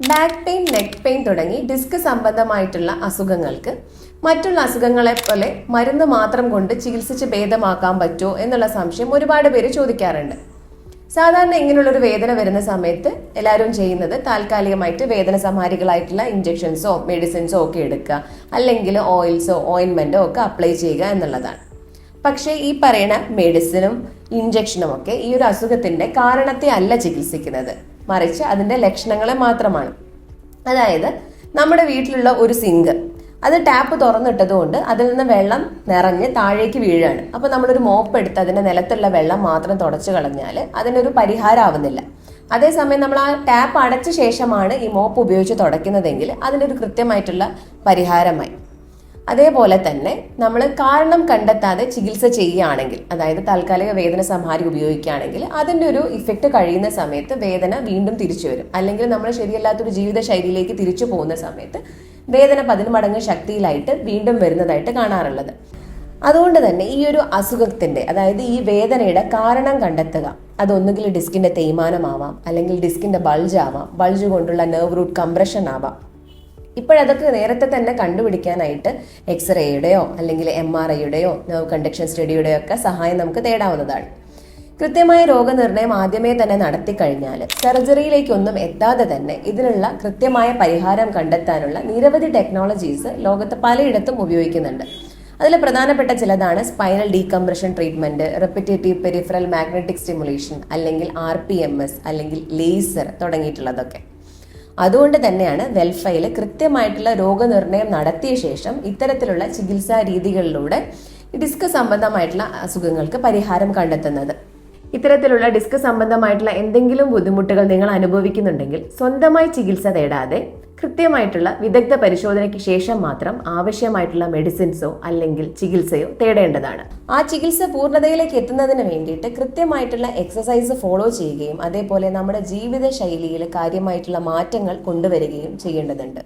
Back pain neck pain തുടങ്ങി disc സംബന്ധമായിട്ടുള്ള അസുഖങ്ങൾക്ക് മറ്റുള്ള അസുഖങ്ങളെ പോലെ മരുന്ന് മാത്രം കൊണ്ട് ചികിത്സിച്ച് ഭേദമാക്കാൻ പറ്റുമോ എന്നുള്ള സംശയം ഒരുപാട് പേര് ചോദിക്കാറുണ്ട്. സാധാരണ ഇങ്ങനെയുള്ളൊരു വേദന വരുന്ന സമയത്ത് എല്ലാവരും ചെയ്യുന്നത് താൽക്കാലികമായിട്ട് വേദന സംഹാരികളായിട്ടുള്ള ഇഞ്ചെക്ഷൻസോ മെഡിസിൻസോ ഒക്കെ എടുക്കുക. അല്ലെങ്കിൽ ഓയിൽസോ ഓയിൻമെന്റോ ഒക്കെ അപ്ലൈ ചെയ്യുക എന്നുള്ളതാണ്. പക്ഷേ ഈ പറയുന്ന മെഡിസിനും ഇഞ്ചക്ഷനും ഒക്കെ ഈ ഒരു അസുഖത്തിന്റെ കാരണത്തെ അല്ല ചികിത്സിക്കുന്നത്. മറിച്ച് അതിന്റെ ലക്ഷണങ്ങളെ മാത്രമാണ്. അതായത് നമ്മുടെ വീട്ടിലുള്ള ഒരു സിങ്ക് അത് ടാപ്പ് തുറന്നിട്ടതുകൊണ്ട് അതിൽ നിന്ന് വെള്ളം നിറഞ്ഞ് താഴേക്ക് വീഴാണ്. അപ്പോൾ നമ്മളൊരു മോപ്പ് എടുത്ത് അതിന്റെ നിലത്തുള്ള വെള്ളം മാത്രം തുടച്ചു കളഞ്ഞാൽ അതിനൊരു പരിഹാരമാവുന്നില്ല അതേസമയം നമ്മൾ ആ ടാപ്പ് അടച്ച ശേഷമാണ് ഈ മോപ്പ് ഉപയോഗിച്ച് തുടയ്ക്കുന്നതെങ്കിൽ അതിനൊരു കൃത്യമായിട്ടുള്ള പരിഹാരമായി. അതേപോലെ തന്നെ നമ്മൾ കാരണം കണ്ടെത്താതെ ചികിത്സ ചെയ്യുകയാണെങ്കിൽ അതായത് താൽക്കാലിക വേദന സംഹാരി ഉപയോഗിക്കുകയാണെങ്കിൽ അതിന്റെ ഒരു ഇഫക്റ്റ് കഴിയുന്ന സമയത്ത് വേദന വീണ്ടും തിരിച്ചു വരും. അല്ലെങ്കിൽ നമ്മൾ ശരിയല്ലാത്തൊരു ജീവിത ശൈലിയിലേക്ക് തിരിച്ചു പോകുന്ന സമയത്ത് വേദന പതിന് മടങ്ങ് ശക്തിയിലായിട്ട് വീണ്ടും വരുന്നതായിട്ട് കാണാറുള്ളത്. അതുകൊണ്ട് തന്നെ ഈ ഒരു അസുഖത്തിന്റെ അതായത് ഈ വേദനയുടെ കാരണം കണ്ടെത്തുക. അതൊന്നുകിൽ ഡിസ്കിന്റെ തേയ്മാനമാവാം അല്ലെങ്കിൽ ഡിസ്കിന്റെ ബൾജ് ആവാം ബൾജ് കൊണ്ടുള്ള നെർവ് റൂട്ട് കംപ്രഷൻ ആവാം. ഇപ്പോഴതൊക്കെ നേരത്തെ തന്നെ കണ്ടുപിടിക്കാനായിട്ട് എക്സ്റേയുടെയോ അല്ലെങ്കിൽ എം ആർ ഐയുടെയോ നെർവ് കണ്ടക്ഷൻ സ്റ്റഡിയുടെയോ ഒക്കെ സഹായം നമുക്ക് തേടാവുന്നതാണ്. കൃത്യമായ രോഗനിർണയം ആദ്യമേ തന്നെ നടത്തി കഴിഞ്ഞാൽ സർജറിയിലേക്കൊന്നും എത്താതെ തന്നെ ഇതിനുള്ള കൃത്യമായ പരിഹാരം കണ്ടെത്താനുള്ള നിരവധി ടെക്നോളജീസ് ലോകത്ത് പലയിടത്തും ഉപയോഗിക്കുന്നുണ്ട്. അതിൽ പ്രധാനപ്പെട്ട ചിലതാണ് spinal decompression treatment repetitive peripheral magnetic stimulation അല്ലെങ്കിൽ ആർ അല്ലെങ്കിൽ ലേസർ തുടങ്ങിയിട്ടുള്ളതൊക്കെ. അതുകൊണ്ട് തന്നെയാണ് വെൽഫയിൽ കൃത്യമായിട്ടുള്ള രോഗനിർണയം നടത്തിയ ശേഷം ഇത്തരത്തിലുള്ള ചികിത്സാ രീതികളിലൂടെ ഡിസ്ക് സംബന്ധമായിട്ടുള്ള അസുഖങ്ങൾക്ക് പരിഹാരം കണ്ടെത്തുന്നത്. ഇത്തരത്തിലുള്ള ഡിസ്ക് സംബന്ധമായിട്ടുള്ള എന്തെങ്കിലും ബുദ്ധിമുട്ടുകൾ നിങ്ങൾ അനുഭവിക്കുന്നുണ്ടെങ്കിൽ സ്വന്തമായി ചികിത്സ തേടാതെ കൃത്യമായിട്ടുള്ള വിദഗ്ധ പരിശോധനയ്ക്ക് ശേഷം മാത്രം ആവശ്യമായിട്ടുള്ള മെഡിസിൻസോ അല്ലെങ്കിൽ ചികിത്സയോ തേടേണ്ടതാണ്. ആ ചികിത്സ പൂർണതയിലേക്ക് എത്തുന്നതിന് വേണ്ടിയിട്ട് കൃത്യമായിട്ടുള്ള എക്സസൈസ് ഫോളോ ചെയ്യുകയും അതേപോലെ നമ്മുടെ ജീവിത ശൈലിയിൽ കാര്യമായിട്ടുള്ള മാറ്റങ്ങൾ കൊണ്ടുവരികയും ചെയ്യേണ്ടതുണ്ട്.